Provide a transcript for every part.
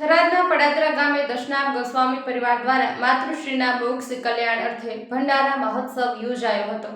થરાદના પડાદરા ગામે દશનામ ગોસ્વામી પરિવાર દ્વારા માતૃશ્રીના મોક્ષ કલ્યાણ અર્થે ભંડારા મહોત્સવ યોજાયો હતો.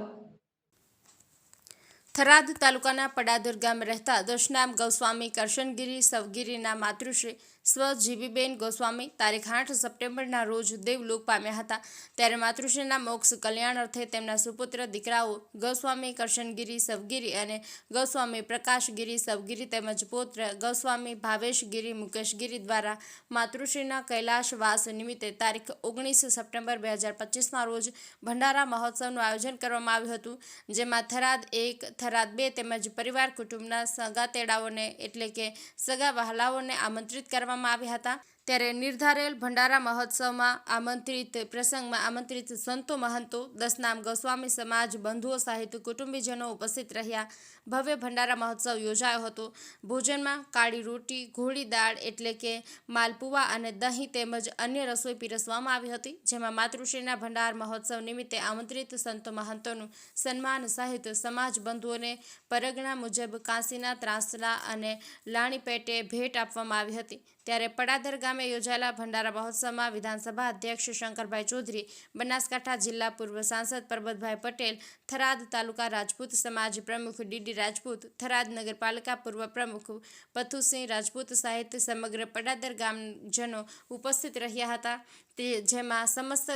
થરાદ તાલુકાના પડાદર ગામે રહેતા દશનામ ગોસ્વામી કરશનગીરી સવગીરીના માતૃશ્રી સ્વજીવીબેન ગોસ્વામી તારીખ આઠ સપ્ટેમ્બરના રોજ દેવલોક પામ્યા હતા. ત્યારે માતૃશ્રીના મોક્ષ કલ્યાણ અર્થે તેમના સુપુત્ર દીકરાઓ ગોસ્વામી કરશનગીરી સવગીરી અને ગોસ્વામી પ્રકાશગીરી સવગીરી તેમજ પુત્ર ગોસ્વામી ભાવેશગીરી મુકેશગીરી દ્વારા માતૃશ્રીના કૈલાશવાસ નિમિત્તે તારીખ ઓગણીસ સપ્ટેમ્બર બે હજાર પચીસના રોજ ભંડારા મહોત્સવનું આયોજન કરવામાં આવ્યું હતું. જેમાં થરાદ એક થરાદ બે તેમજ પરિવાર કુટુંબના સગા તેડાઓને એટલે કે સગા વહાલાઓને આમંત્રિત કરવામાં આવ્યા હતા. ત્યારે નિર્ધારેલ ભંડારા મહોત્સવમાં આમંત્રિત, પ્રસંગમાં આમંત્રિત સંતો મહંતો, દસનામ ગોસ્વામી સમાજ, બંધુઓ સહિત કુટુંબીજનો ઉપસ્થિત રહ્યા. ભવ્ય ભંડારા મહોત્સવ યોજાયો હતો. ભોજનમાં કાળી રોટી, ઘોડી દાળ એટલે કે માલપુવા અને દહીં તેમજ અન્ય રસોઈ પીરસવામાં આવી હતી, જેમાં માતૃશ્રીના ભંડાર મહોત્સવ નિમિત્તે આમંત્રિત સંતો મહંતોનું સન્માન સહિત સમાજ બંધુઓને પરગણા મુજબ કાંસીના ત્રાસલા અને લાણી પેટે ભેટ આપવામાં આવી હતી. ત્યારે પડાદર ગામે યોજાયેલા ભંડારા મહોત્સવમાં વિધાનસભા અધ્યક્ષ શંકરભાઈ ચૌધરી, બનાસકાંઠા જિલ્લા પૂર્વ સાંસદ પરબતભાઈ પટેલ, થરાદ તાલુકા રાજપૂત સમાજ પ્રમુખ ડીડી રાજપૂત, થરાદ નગરપાલિકા પૂર્વ પ્રમુખ પથુસિંહ રાજપૂત સહિત સમગ્ર પડાદર ગામજનો ઉપસ્થિત રહ્યા હતા. તે જેમાં સમસ્ત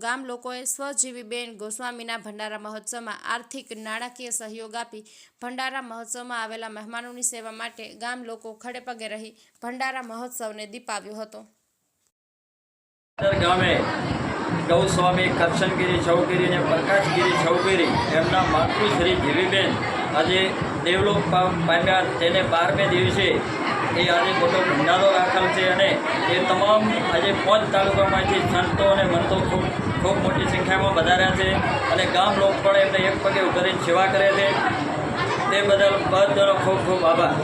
ગામ લોકોએ સ્વજીવીબેન ગોસ્વામીના ભંડારા મહોત્સવમાં આર્થિક નાણાકીય સહયોગ આપી ભંડારા મહોત્સવમાં આવેલા મહેમાનોની સેવા માટે ગામ લોકો ખડેપગે રહી ભંડારા મહોત્સવને દીપાવ્યો હતો. ગામે ગૌસ્વામી કરશનગીરી ચૌગીરી અને પ્રકાશગીરી ચૌગીરી એમના માતૃશ્રી જીવીબેન આજે દેવલોક પામ્યા. તેને બારમે દિવસે એ આજે મોટો ભંડારો રાખેલ છે અને એ તમામ આજે પાંચ તાલુકામાંથી સંતો અને મંતો ખૂબ ખૂબ મોટી સંખ્યામાં વધાર્યા છે અને ગામ લોકો પણ એમને એક પગે ઉભરીને સેવા કરે છે. તે બદલ બધાનો ખૂબ ખૂબ આભાર.